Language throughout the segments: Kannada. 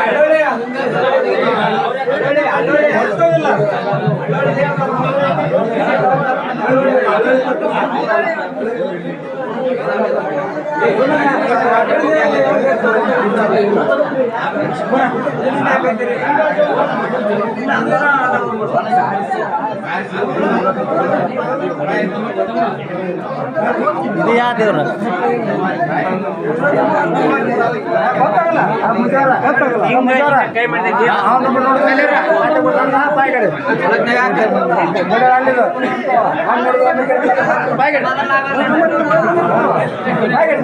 అడవలేదు ಇದು ಯಾವ ದೇವ್ರ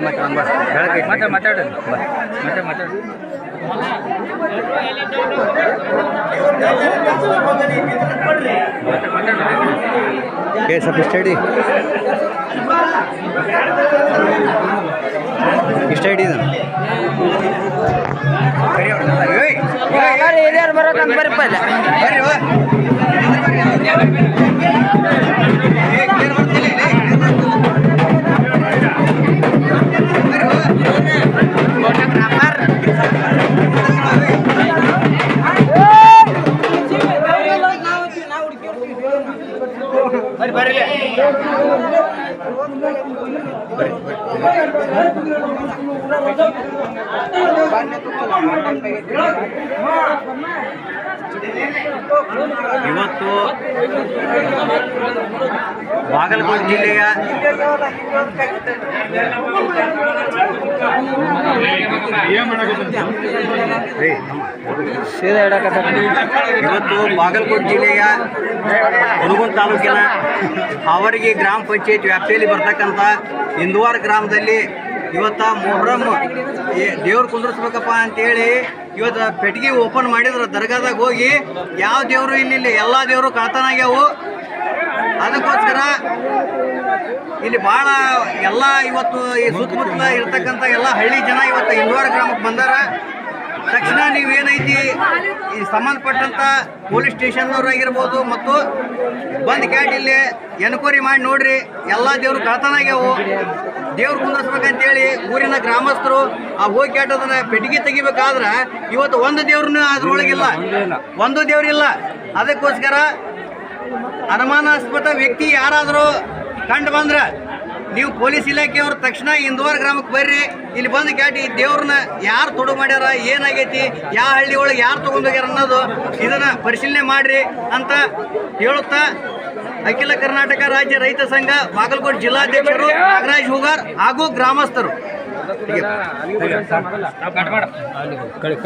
ಮತ್ತೆ ಮಾತಾಡು. ಮತ್ತೆ ಮಾತಾಡು. K S F study study ಇದು ಹಿರಿಯರು ಬರೋ ಬರ್ರಿಪ್ಪ ಇಲ್ಲ ಇವತ್ತು ಬಾಗಲಕೋಟೆ ಜಿಲ್ಲೆಯ ಇವತ್ತು ಬಾಗಲಕೋಟೆ ಜಿಲ್ಲೆಯ ಹುನಗುಂದ ತಾಲೂಕಿನ ಅವರಿಗೆ ಗ್ರಾಮ ಪಂಚಾಯತ್ ವ್ಯಾಪ್ತಿಯಲ್ಲಿ ಬರ್ತಕ್ಕಂಥ ಇಂದುವಾರ ಗ್ರಾಮದಲ್ಲಿ ಇವತ್ತ ಮೊಹರಂ ದೇವ್ರು ಕುಂದ್ರಿಸ್ಬೇಕಪ್ಪ ಅಂತೇಳಿ ಇವತ್ತು ಪೆಟ್ಟಿಗೆ ಓಪನ್ ಮಾಡಿದ್ರು ದರ್ಗಾದಾಗ ಹೋಗಿ ಯಾವ ದೇವರು ಇಲ್ಲಿ ಎಲ್ಲ ದೇವರು ಕಳ್ತನಾಗ್ಯಾವು ಅದಕ್ಕೋಸ್ಕರ ಇಲ್ಲಿ ಭಾಳ ಎಲ್ಲ ಇವತ್ತು ಈ ಸುತ್ತಮುತ್ತಲ ಇರ್ತಕ್ಕಂಥ ಎಲ್ಲ ಹಳ್ಳಿ ಜನ ಇವತ್ತು ಇಂದೋರ್ ಗ್ರಾಮಕ್ಕೆ ಬಂದಾರ. ತಕ್ಷಣ ನೀವೇನೈತಿ ಈ ಸಂಬಂಧಪಟ್ಟಂತ ಪೊಲೀಸ್ ಸ್ಟೇಷನ್ನವ್ರು ಆಗಿರ್ಬೋದು ಮತ್ತು ಬಂದ್ ಕ್ಯಾಟ್ ಇಲ್ಲಿ ಎನ್ಕ್ವೈರಿ ಮಾಡಿ ನೋಡ್ರಿ, ಎಲ್ಲ ದೇವ್ರು ಕಳ್ತನಾಗ್ಯಾವು ದೇವ್ರು ಕುಂದರ್ಸ್ಬೇಕಂತೇಳಿ ಊರಿನ ಗ್ರಾಮಸ್ಥರು ಆ ಹೋಗಿ ಕ್ಯಾಟ್ ಅದನ್ನ ಪೆಟ್ಟಿಗೆ ತೆಗಿಬೇಕಾದ್ರೆ ಇವತ್ತು ಒಂದು ದೇವ್ರನ್ನ ಅದ್ರೊಳಗಿಲ್ಲ. ಒಂದು ದೇವ್ರಿಲ್ಲ ಅದಕ್ಕೋಸ್ಕರ ಅನುಮಾನಾಸ್ಪದ ವ್ಯಕ್ತಿ ಯಾರಾದರೂ ಕಂಡು ಬಂದ್ರೆ ನೀವು ಪೊಲೀಸ್ ಇಲಾಖೆಯವ್ರ ತಕ್ಷಣ ಇಂದೋರ್ ಗ್ರಾಮಕ್ಕೆ ಬರ್ರಿ. ಇಲ್ಲಿ ಬಂದು ಕ್ಯಾಟಿ ದೇವ್ರನ್ನ ಯಾರು ತೊಡು ಮಾಡ್ಯಾರ, ಏನಾಗೈತಿ, ಯಾವ ಹಳ್ಳಿ ಒಳಗೆ ಯಾರು ತೊಗೊಂಡೋಗ್ಯಾರ ಅನ್ನೋದು ಇದನ್ನ ಪರಿಶೀಲನೆ ಮಾಡ್ರಿ ಅಂತ ಹೇಳುತ್ತಾ ಅಖಿಲ ಕರ್ನಾಟಕ ರಾಜ್ಯ ರೈತ ಸಂಘ, ಬಾಗಲಕೋಟೆ ಜಿಲ್ಲಾಧ್ಯಕ್ಷರು ನಾಗರಾಜ್ ಹೂಗಾರ್ ಹಾಗೂ ಗ್ರಾಮಸ್ಥರು. ಕಟ್